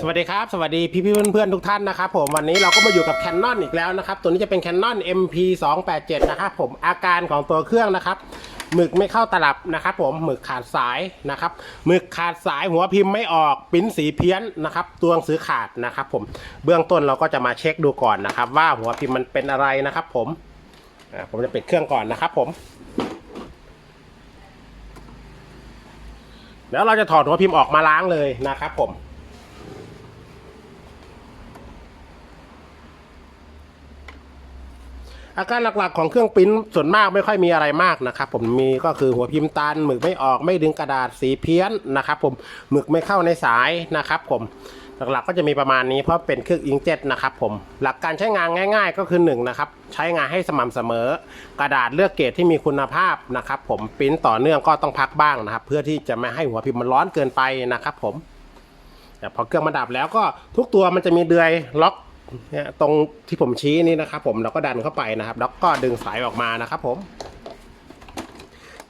สวัสดีครับ สวัสดีพี่พี่ๆเพื่อนๆทุกท่านนะครับผมวันนี้เราก็มาอยู่กับ Canon อีกแล้วนะครับ ตัวนี้จะเป็น Canon MP 2 8 7นะครับผมอาการของตัวเครื่องนะครับหมึกไม่เข้าตลับนะครับผมหมึกขาดสายนะครับหมึกขาดสายหัวพิมพ์ไม่ออกปิ้นสีเพี้ยนนะครับตัวหนังสือขาดนะครับผมเบื้องต้นเราก็จะมาเช็คดูก่อนนะครับ ว่าหัวพิมพ์มันเป็นอะไรนะครับ ผมผมจะปิดเครื่องก่อนนะครับผมแล้วเราจะถอดหัวพิมพ์ออกมาล้างเลยนะครับผม อาการหลักๆของเครื่องปริ้นส่วนมากไม่ค่อยมีอะไรมากนะครับผมมีก็คือหัวพิมพ์ตันหมึกไม่ออกไม่ดึงกระดาษสีเพี้ยนนะครับผมหมึกไม่เข้าในสายนะครับผมหลักๆก็จะมีประมาณนี้เพราะเป็นเครื่องอิงเจ็ตนะครับผมหลักการใช้งานง่าย ๆ ก็คือ1นงนะครับใช้งานให้สม่ำเสมอ กระดาษเลือกเกรดที่มีคุณภาพนะครับผมปริ้นต่อเนื่องก็ต้องพักบ้างนะครับ เพื่อที่จะไม่ให้หัวพิมพ์มันร้อนเกินไปนะครับผมแต่พอเครื่องมันดับแล้วก็ทุกตัวมันจะมีเดือยล็อก เนี่ยตรงที่ผมชี้นี่นะครับ ผมเราก็ดันเข้าไปนะครับ แล้วก็ดึงสายออกมานะครับ ผม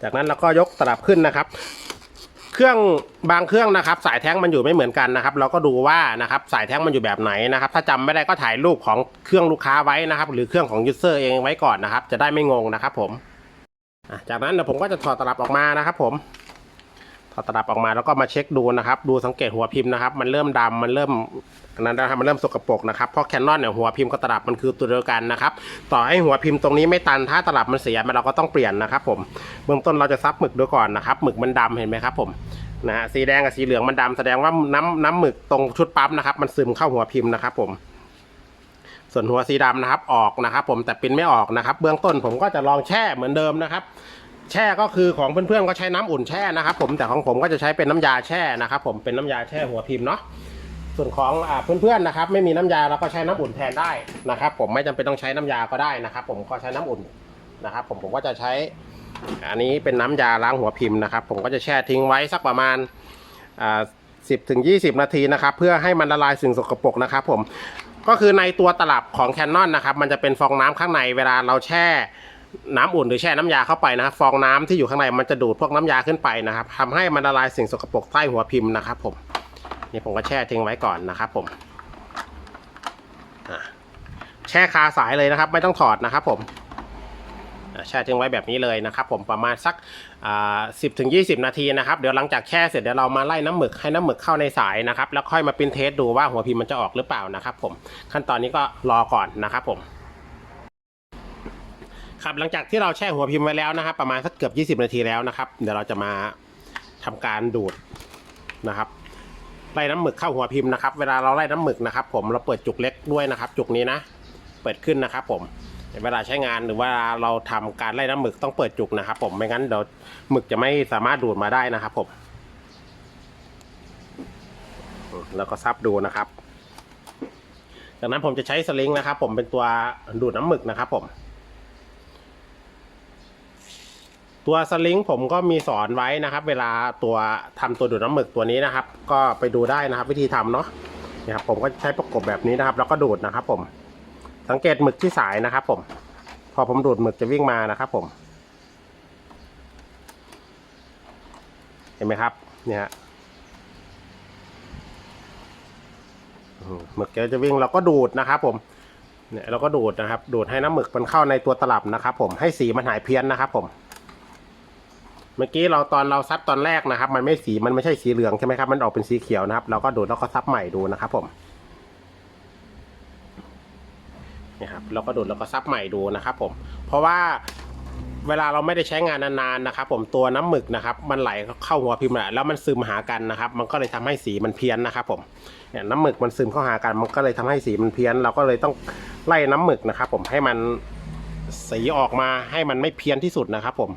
จากนั้นเราก็ยกตลับขึ้นนะครับ เครื่องบางเครื่องนะครับ สายแท้งมันอยู่ไม่เหมือนกันนะครับ เราก็ดูว่านะครับ สายแท้งมันอยู่แบบไหนนะครับ ถ้าจำไม่ได้ก็ถ่ายรูปของเครื่องลูกค้าไว้นะครับ หรือเครื่องของยูเซอร์เองไว้ก่อนนะครับ จะได้ไม่งงนะครับ ผมจากนั้นเดี๋ยวผมก็จะถอดตลับออกมานะครับ ผม ถอดตลับออกมาแล้วก็มาเช็คดูนะครับ ดูสังเกตหัวพิมพ์นะครับ มันเริ่มดำมันเริ่มนั้นนะครับมันเริ่มสกปรกนะครับเพราะแคนนอนเนี่ยหัวพิมพ์กับตลับมันคือตัวเดียวกันนะครับต่อให้หัวพิมพ์ตรงนี้ไม่ตันถ้าตลับมันเสียมันเราก็ต้องเปลี่ยนนะครับผมเบื้องต้นเราจะซับหมึกดูก่อนนะครับหมึกมันดำเห็นไหมครับผมนะฮะสีแดงกับสีเหลืองมันดำแสดงว่าน้ำน้ำหมึกตรงชุดปั๊มนะครับ มันซึมเข้าหัวพิมพ์นะครับผมส่วนหัวสีดำนะครับออกนะครับ ผมแต่ปิ้นไม่ออกนะครับ เบื้องต้นผมก็จะลองแช่เหมือนเดิมนะครับ แช่ก็คือของเพื่อนๆก็ใช้น้ำอุ่นแช่นะครับ ผมแต่ของผมก็จะใช้เป็นน้ำยาแช่นะครับ ผมเป็นน้ำยาแช่หัวพิมพ์เนาะส่วนของอเพื่อนๆนะครับ ไม่มีน้ำยาเราก็ใช้น้ำอุ่นแทนได้นะครับ ผมไม่จำเป็นต้องใช้น้ำยาก็ได้นะครับ ผมก็ใช้น้ำอุ่นนะครับ ผมผมก็จะใช้อันนี้เป็นน้ำยาล้างหัวพิมพ์นะครับ ผมก็จะแช่ทิ้งไว้สักประมาณสิบถึงยี่สิบนาทีนะครับ เพื่อให้มันละลายสิ่งสกปรกนะครับผมก็คือในตัวตลับของแคนนอนนะครับ มันจะเป็นฟองน้ำข้างในเวลาเราแช่ น้ำอุ่นหรือแช่น้ำยาเข้าไปนะครับฟองน้ำที่อยู่ข้างในมันจะดูดพวกน้ำยาขึ้นไปนะครับทำให้มันละลายสิ่งสกปรกใต้หัวพิมพ์นะครับผมนี่ผมก็แช่ทิ้งไว้ก่อนนะครับผมแช่คาสายเลยนะครับ ไม่ต้องถอดนะครับผมแช่ทิ้งไว้แบบนี้เลยนะครับ ผมประมาณสักสิบถึงยีนาทีนะครับเดี๋ยวหลังจากแช่เสร็จเดี๋ยวเรามาไล่น้ำหมึกให้น้ำหมึกเข้าในสายนะครับ แล้วค่อยมาปริ้นเทสดูว่าหัวพิมพ์มันจะออกหรือเปล่านะครับ ผมขั้นตอนนี้ก็รอก่อนนะครับผม ครับหลังจากที่เราแช่หัวพิมพ์ไว้แล้วนะครับ ประมาณสักเกือบ 20 นาทีแล้วนะครับ เดี๋ยวเราจะมาทำการดูดนะครับไล่น้ำหมึกเข้าหัวพิมพ์นะครับ เวลาเราไล่น้ำหมึกนะครับ ผมเราเปิดจุกเล็กด้วยนะครับ จุกนี้นะ เปิดขึ้นนะครับ ผมเวลาใช้งานหรือว่าเราทำการไล่น้ำหมึกต้องเปิดจุกนะครับ ผมไม่งั้นเดี๋ยวหมึกจะไม่สามารถดูดมาได้นะครับ ผมอืมแล้วก็ซับดูนะครับ จากนั้นผมจะใช้สลิงนะครับ ผมเป็นตัวดูดน้ำหมึกนะครับ ผม ตัวสลิงผมก็มีสอนไว้นะครับ เวลาตัวทำตัวดูดน้ำหมึกตัวนี้นะครับ ก็ไปดูได้นะครับ วิธีทำเนาะนี่ครับผมก็ใช้ประกบแบบนี้นะครับ แล้วก็ดูดนะครับ ผม สังเกตหมึกที่สายนะครับ ผม พอผมดูดหมึกจะวิ่งมานะครับ ผม เห็นไหมครับ เนี่ยฮะหมึกแกจะวิ่งเราก็ดูดนะครับ ผมเนี่ยเราก็ดูดนะครับ ดูดให้น้ำหมึกมันเข้าในตัวตลับนะครับ ผมให้สีมันหายเพี้ยนนะครับ ผม มื่อกี้เราตอนเราซับตอนแรกนะครับ มันไม่สีมันไม่ใช่สีเหลืองใช่ไหมครับ มันออกเป็นสีเขียวนะครับ เราก็ดูดแล้วก็ซับใหม่ดูนะครับ ผมนี่ครับเราก็ดูดแล้วก็ซับใหม่ดูนะครับ ผม เพราะว่าเวลาเราไม่ได้ใช้งานนานๆนะครับ ผมตัวน้ำหมึกนะครับ มันไหลเข้าหัวพิมพ์แล้วมันซึมหากันนะครับ มันก็เลยทำให้สีมันเพี้ยนนะครับ ผมเนี่ยน้ำหมึกมันซึมเข้าหากันมันก็เลยทำให้สีมันเพี้ยน เราก็เลยต้องไล่น้ำหมึกนะครับ ผมให้มันสีออกมาให้มันไม่เพี้ยนที่สุดนะครับ ผม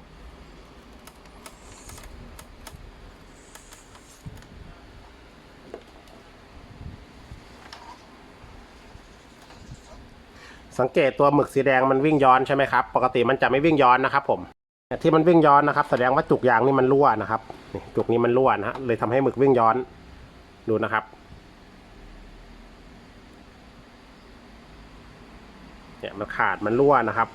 สังเกตตัวหมึกสีแดงมันวิ่งย้อนใช่ไหมครับ ปกติมันจะไม่วิ่งย้อนนะครับ ผมแต่ที่มันวิ่งย้อนนะครับ แสดงว่าจุกยางนี่มันรั่วนะครับจุกนี้มันรั่วนะฮะเลยทำให้หมึกวิ่งย้อนดูนะครับเนี่ยมันขาดมันรั่วนะครับ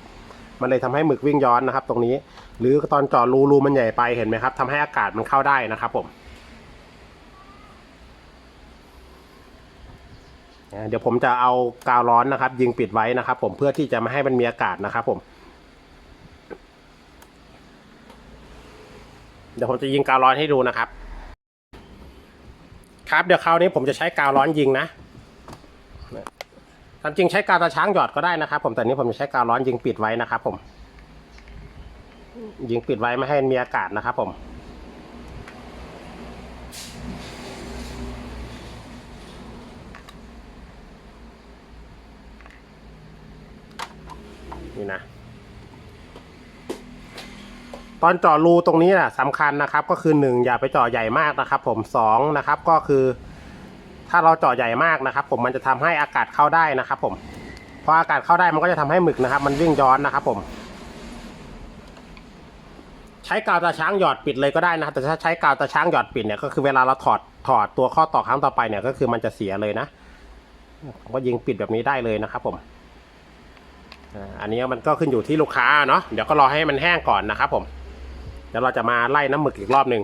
มันเลยทำให้หมึกวิ่งย้อนนะครับ ตรงนี้ หรือตอนเจาะรูรูมันใหญ่ไปเห็นไหมครับทำให้อากาศมันเข้าได้นะครับผม นะ เดี๋ยวผมจะเอากาวร้อนนะครับ ยิงปิดไว้นะครับ ผมเพื่อที่จะไม่ให้มันมีอากาศนะครับ ผม เดี๋ยวผมจะยิงกาวร้อนให้ดูนะครับ ครับเดี๋ยวคราวนี้ผมจะใช้กาวร้อนยิงนะตามจริงใช้กาวตาช้างหยอดก็ได้นะครับ ผมแต่นี้ผมจะใช้กาวร้อนยิงปิดไว้นะครับ ผม ยิงปิดไว้ไม่ให้มีอากาศนะครับ ผม นี่นะ ตอนเจาะรูตรงนี้นะสำคัญนะครับ ก็คือหนึ่งอย่าไปเจาะใหญ่มากนะครับ ผมสองนะครับก็คือ ถ้าเราเจาะใหญ่มากนะครับ ผมมันจะทำให้อากาศเข้าได้นะครับ ผมพออากาศเข้าได้มันก็จะทำให้หมึกนะครับ มันวิ่งย้อนนะครับ ผม ใช้กาวตาช้างหยอดปิดเลยก็ได้นะครับแต่ถ้าใช้กาวตาช้างหยอดปิดเนี่ยก็คือเวลาเราถอดถอดตัวข้อต่อครั้งต่อไปเนี่ยก็คือมันจะเสียเลยนะผมก็ยิงปิดแบบนี้ได้เลยนะครับผมอันนี้มันก็ขึ้นอยู่ที่ลูกค้าเนาะเดี๋ยวก็รอให้มันแห้งก่อนนะครับผม เดี๋ยวเราจะมาไล่น้ำหมึกอีกรอบหนึ่ง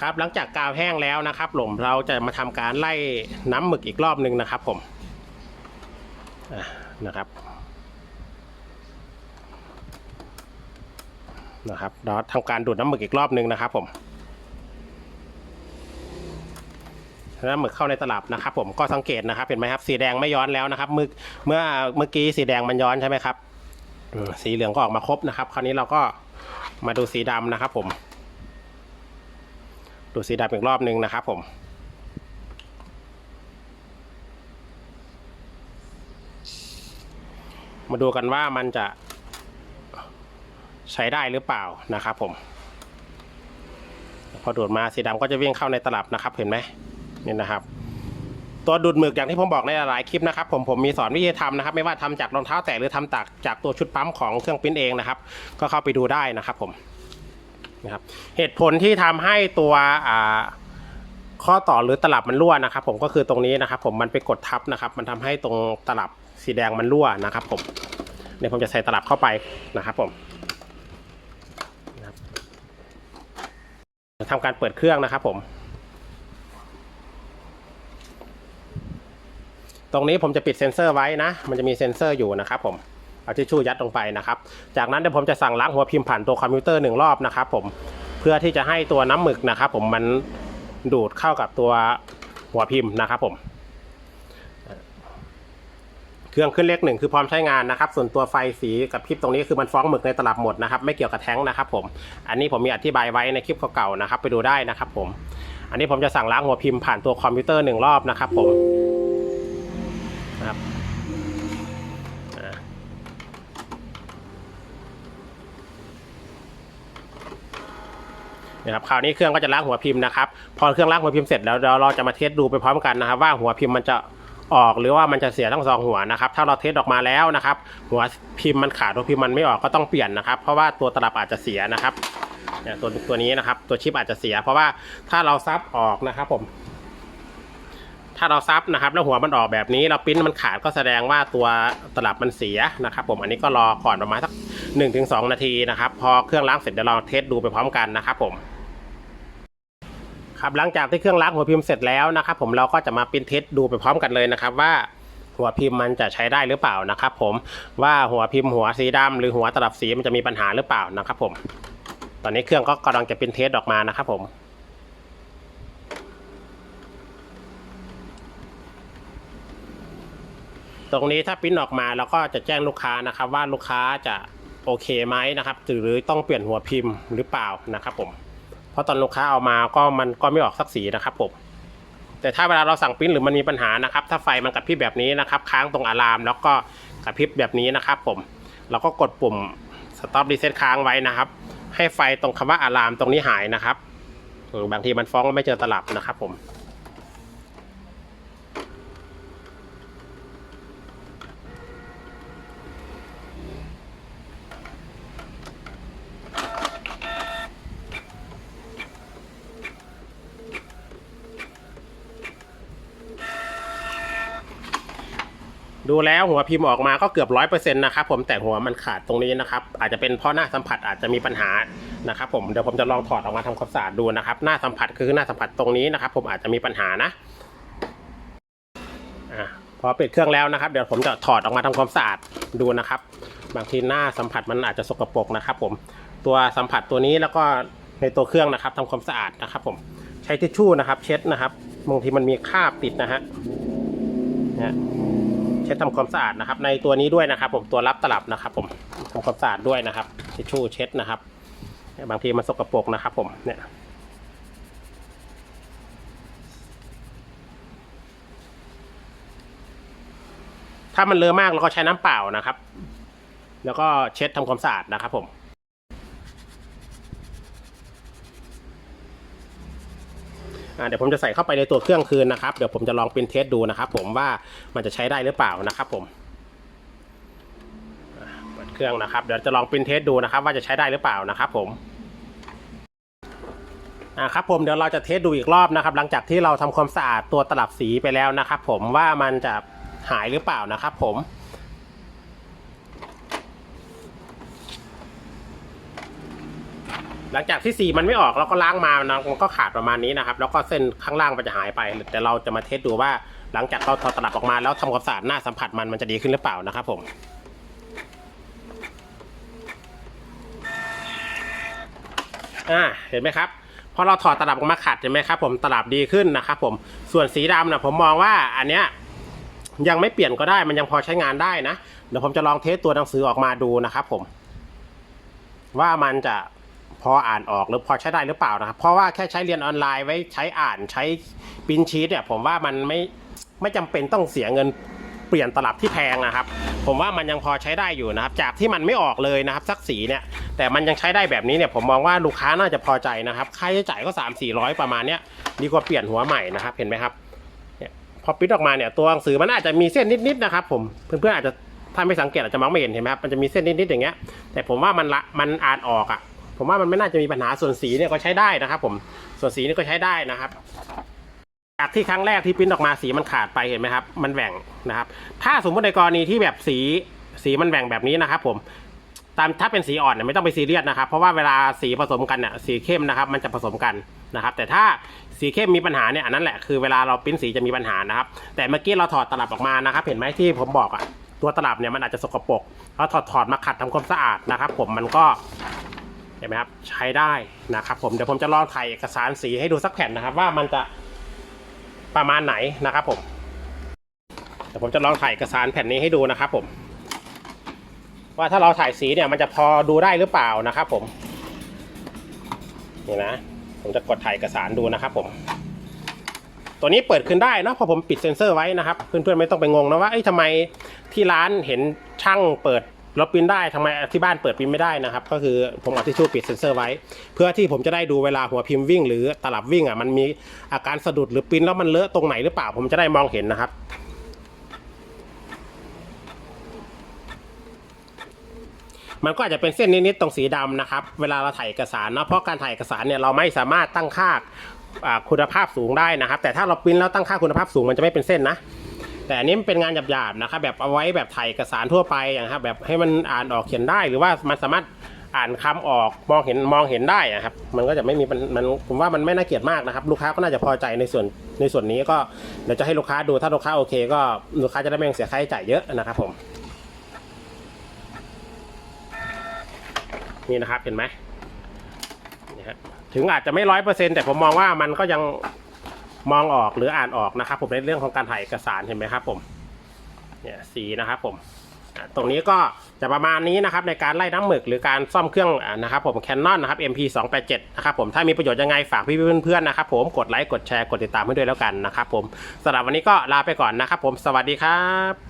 ครับหลังจากกาวแห้งแล้วนะครับหลมเราจะมาทำการไล่น้ำหมึกอีกรอบหนึ่งนะครับผมะนะครับนะครับเราทำการดูดน้ำหมึกอีกรอบหนึ่งนะครับผมน้ำหมึกเข้าในตลับนะครับ ผมก็สังเกตนะครับเห็นไหมครับสีแดงไม่ย้อนแล้วนะครับเมื่อเมื่อเมื่อกี้สีแดงมันย้อนใช่ไหมครับ สีเหลืองก็ออกมาครบนะครับ คราวนี้เราก็มาดูสีดำนะครับ ผม ดูสีดำอีกรอบหนึ่งนะครับ ผมมาดูกันว่ามันจะใช้ได้หรือเปล่านะครับผม พอดูดมาสีดำก็จะวิ่งเข้าในตลับนะครับ เห็นไหมนี่นะครับ ตัวดูดหมึกอย่างที่ผมบอกในหลายคลิปนะครับผมผมมีสอนวิธีทำนะครับ ไม่ว่าทำจากรองเท้าแตะหรือทำจากจากตัวชุดปั๊มของเครื่องปิ้นเองนะครับ ก็เข้าไปดูได้นะครับผมนะครับเหตุผลที่ทำให้ตัวอ่าข้อต่อหรือตลับมันรั่วนะครับ ผมก็คือตรงนี้นะครับ ผมมันไปกดทับนะครับ มันทำให้ตรงตลับสีแดงมันรั่วนะครับ ผมเดี๋ยวผมจะใส่ตลับเข้าไปนะครับ ผมทำการเปิดเครื่องนะครับผม ตรงนี้ผมจะปิดเซ็นเซอร์ไว้นะ มันจะมีเซ็นเซอร์อยู่นะครับผมเอาทิชชู่ยัดลงไปนะครับ จากนั้นเดี๋ยวผมจะสั่งล้างหัวพิมพ์ผ่านตัวคอมพิวเตอร์หนึ่งรอบนะครับผมเพื่อที่จะให้ตัวน้ำหมึกนะครับผมมันดูดเข้ากับตัวหัวพิมพ์นะครับผมเครื่องขึ้นเลขหนึ่งคือพร้อมใช้งานนะครับ ส่วนตัวไฟสีกับพริบตรงนี้คือมันฟ้องหมึกในตลับหมดนะครับ ไม่เกี่ยวกับแท้งนะครับผม อันนี้ผมมีอธิบายไว้ในคลิปเก่าๆนะครับ ไปดูได้นะครับผม อันนี้ผมจะสั่งล้างหัวพิมพ์ผ่านตัวคอมพิวเตอร์หนึ่งรอบนะครับผม นะครับคราวนี้เครื่องก็จะล้างหัวพิมพ์นะครับพอเครื่องล้างหัวพิมพ์เสร็จแล้วเราจะมาเทสดูไปพร้อมกันนะครับ ว่าหัวพิมพ์มันจะออกหรือว่ามันจะเสียทั้งสองหัวนะครับถ้าเราเทสออกมาแล้วนะครับ หัวพิมพ์มันขาดหัวพิมพ์มันไม่ออกก็ต้องเปลี่ยนนะครับ เพราะว่าตัวตลับอาจจะเสียนะครับเนี่ยตัวตัวนี้นะครับ ตัวชิปอาจจะเสีย เพราะว่าถ้าเราซับออกนะครับผม ถ้าเราซับนะครับ แล้วหัวมันออกแบบนี้ เราปิ้นมันขาดก็แสดงว่าตัวตลับมันเสียนะครับ ผมอันนี้ก็รอก่อนประมาณสักหนึ่งถึงสองนาทีนะครับ พอเครื่องล้างเสร็จเดี๋ยวเราเทสดูไปพร้อมกันนะครับผม ครับหลังจากที่เครื่องล้างหัวพิมพ์เสร็จแล้วนะครับ ผมเราก็จะมาปริ้นเทสดูไปพร้อมกันเลยนะครับว่าหัวพิมพ์มันจะใช้ได้หรือเปล่านะครับผมว่าหัวพิมพ์หัวสีดำหรือหัวตลับสีมันจะมีปัญหาหรือเปล่านะครับผม ตอนนี้เครื่องก็กำลังจะปริ้นเทสออกมานะครับผมตรงนี้ถ้าปริ้นออกมาเราก็จะแจ้งลูกค้านะครับ ว่าลูกค้าจะโอเคไหมนะครับหรือต้องเปลี่ยนหัวพิมพ์หรือเปล่านะครับผม เพราะตอนลูกค้าเอามาก็มันก็ไม่ออกสักสีนะครับผมแต่ถ้าเวลาเราสั่งปริ้นหรือมันมีปัญหานะครับ ถ้าไฟมันกระพริบแบบนี้นะครับ ค้างตรงอะลาม แล้วก็กระพริบแบบนี้นะครับ ผมเราก็กดปุ่ม stop reset ค้างไว้นะครับ ให้ไฟตรงคำว่าอะลามตรงนี้หายนะครับอืมบางทีมันฟ้องแล้วไม่เจอตลับนะครับผม ดูแล้วหัวพิมพ์ออกมาก็เกือบร้อยเปอร์เซ็นต์นะครับผมแต่หัวมันขาดตรงนี้นะครับ อาจจะเป็นเพราะหน้าสัมผัสอาจจะมีปัญหานะครับผมเดี๋ยวผมจะลองถอดออกมาทำความสะอาดดูนะครับ หน้าสัมผัสคือหน้าสัมผัสตรงนี้นะครับ ผมอาจจะมีปัญหานะพอปิดเครื่องแล้วนะครับ เดี๋ยวผมจะถอดออกมาทำความสะอาดดูนะครับ บางทีหน้าสัมผัสมันอาจจะสกปรกนะครับ ผมตัวสัมผัสตัวนี้แล้วก็ในตัวเครื่องนะครับทำความสะอาดนะครับ ผมใช้ทิชชู่นะครับ เช็ดนะครับบางทีมันมีคราบติดนะฮะเนี่ย ช็ดทำความสะอาดนะครับ ในตัวนี้ด้วยนะครับ ผมตัวรับตลับนะครับ ผมทำความสะอาดด้วยนะครับทิชชู่เช็ดนะครับบางทีมันสกปรกนะครับ ผมเนี่ยถ้ามันเลอะมากเราก็ใช้น้ำเปล่านะครับ แล้วก็เช็ดทำความสะอาดนะครับ ผม อ่าเดี๋ยวผมจะใส่เข้าไปในตัวเครื่องคืนนะครับ เดี๋ยวผมจะลองเป็นเทสดูนะครับ ผมว่ามันจะใช้ได้หรือเปล่านะครับ ผมเปิดเครื่องนะครับ เดี๋ยวจะลองเป็นเทสดูนะครับ ว่าจะใช้ได้หรือเปล่านะครับ ผมอ่าครับผมเดี๋ยวเราจะเทสดูอีกรอบนะครับ หลังจากที่เราทำความสะอาดตัวตลับสีไปแล้วนะครับ ผมว่ามันจะหายหรือเปล่านะครับ ผม หลังจากที่สีมันไม่ออกเราก็ล้างมานะมันก็ขาดประมาณนี้นะครับ แล้วก็เส้นข้างล่างมันจะหายไป แต่เราจะมาเทสดูว่าหลังจากเราถอดตลับออกมาแล้วทำความสะอาดหน้าสัมผัสมันมันจะดีขึ้นหรือเปล่านะครับผมอ่าเห็นไหมครับพอเราถอดตลับออกมาขัดเห็นไหมครับผมตลับดีขึ้นนะครับผมส่วนสีดำนะผมมองว่าอันเนี้ยยังไม่เปลี่ยนก็ได้มันยังพอใช้งานได้นะเดี๋ยวผมจะลองเทสตัวหนังสือออกมาดูนะครับผม ว่ามันจะ พออ่านออกหรือพอใช้ได้หรือเปล่านะครับ เพราะว่าแค่ใช้เรียนออนไลน์ไว้ใช้อ่านใช้ปินชีตเนี่ย ผมว่ามันไม่ไม่จำเป็นต้องเสียเงินเปลี่ยนตลับที่แพงนะครับ ผมว่ามันยังพอใช้ได้อยู่นะครับ จากที่มันไม่ออกเลยนะครับสักสีเนี่ย แต่มันยังใช้ได้แบบนี้เนี่ยผมมองว่าลูกค้าน่าจะพอใจนะครับ ค่าใช้จ่ายก็ 3 4 0 0 ประมาณเนี้ยดีกว่าเปลี่ยนหัวใหม่นะครับ เห็นไหมครับเนี่ยพอปิดออกมาเนี่ยตัวหนังสือมันอาจจะมีเส้นนิดๆนะครับ ผมเพื่อนๆอาจจะถ้าไม่สังเกตอาจจะมองไม่เห็นเห็นไหมครับมันจะมีเส้นนิดๆอย่างเงี้ยแต่ผมว่ามันละมันอ่านออกอะ ผมว่ามันไม่น่าจะมีปัญหาส่วนสีเนี่ยก็ใช้ได้นะครับผมส่วนสีนี่ก็ใช้ได้นะครับจากที่ครั้งแรกที่ปริ้นออกมาสีมันขาดไปเห็นไหมครับ มันแหว่งนะครับ ถ้าสมมติในกรณีที่แบบสีสีมันแหว่งแบบนี้นะครับผมตามถ้าเป็นสีอ่อนเนี่ยไม่ต้องไปซีเรียสนะครับ เพราะว่าเวลาสีผสมกันเนี่ยสีเข้มนะครับ มันจะผสมกันนะครับ แต่ถ้าสีเข้มมีปัญหาเนี่ยอันนั้นแหละคือเวลาเราปิ้นสีจะมีปัญหานะครับ แต่เมื่อกี้เราถอดตลับออกมานะครับ เห็นไหมที่ผมบอกอะตัวตลับเนี่ยมันอาจจะสกปรกเราถอดถอดมาขัดทำความสะอาดนะครับ ผมมันก็ เห็นไหมครับใช้ได้นะครับผมเดี๋ยวผมจะลองถ่ายเอกสารสีให้ดูสักแผ่นนะครับ ว่ามันจะประมาณไหนนะครับผมเดี๋ยวผมจะลองถ่ายเอกสารแผ่นนี้ให้ดูนะครับ ผม ว่าถ้าเราถ่ายสีเนี่ยมันจะพอดูได้หรือเปล่านะครับ ผมนี่นะผมจะกดถ่ายเอกสารดูนะครับ ผม ตัวนี้เปิดขึ้นได้นะพราะผมปิดเซ็นเซอร์ไว้นะครับ เพื่อนๆไม่ต้องไปงงนะว่าเอ้ยทำไมที่ร้านเห็นช่างเปิด เราปริ้นได้ทำไมที่บ้านเปิดปริ้นไม่ได้นะครับ ก็คือผมเอาทิชชู่ปิดเซ็นเซอร์ไว้ เพื่อที่ผมจะได้ดูเวลาหัวพิมพ์วิ่ง หรือตลับวิ่งอะมันมีอาการสะดุดหรือปริ้นแล้วมันเลอะตรงไหนหรือเปล่า ผมจะได้มองเห็นนะครับมันก็อาจจะเป็นเส้นนิดๆตรงสีดำนะครับ เวลาเราถ่ายเอกสารเนาะเพราะการถ่ายเอกสารเนี่ยเราไม่สามารถตั้งค่าอ่าคุณภาพสูงได้นะครับ แต่ถ้าเราปริ้นแล้วตั้งค่าคุณภาพสูงมันจะไม่เป็นเส้นนะ แต่อันนี้มันเป็นงานหยาบๆนะครับแบบเอาไว้แบบถ่ายเอกสารทั่วไปอย่างครับแบบให้มันอ่านออกเขียนได้หรือว่ามันสามารถอ่านคำออกมองเห็นมองเห็นได้อะครับ มันก็จะไม่มีปัญมันผมว่ามันไม่น่าเกลียดมากนะครับ ลูกค้าก็น่าจะพอใจในส่วนในส่วนนี้ก็เดี๋ยวจะให้ลูกค้าดูถ้าลูกค้าโอเค ก็ลูกค้าจะได้ไม่ต้องเสียค่าใช้จ่ายเยอะนะครับผมนี่นะครับเห็นไหมนะฮะถึงอาจจะไม่ร้อยเปอร์เซ็นแต่ผมมองว่ามันก็ยัง มองออกหรืออ่านออกนะครับ ผมในเรื่องของการถ่ายเอกสารเห็นไหมครับ ผมเนี่ยสีนะครับผมตรงนี้ก็จะประมาณนี้นะครับในการไล่น้ำหมึกหรือการซ่อมเครื่องนะครับผมแคนนอนะครับ MP 2 8 7นะครับผมถ้ามีประโยชน์ยังไงฝากพี่เพื่อนๆนะครับผมกดไลค์กดแชร์กดติดตามให้ด้วยแล้วกันนะครับผมสำหรับวันนี้ก็ลาไปก่อนนะครับผมสวัสดีครับ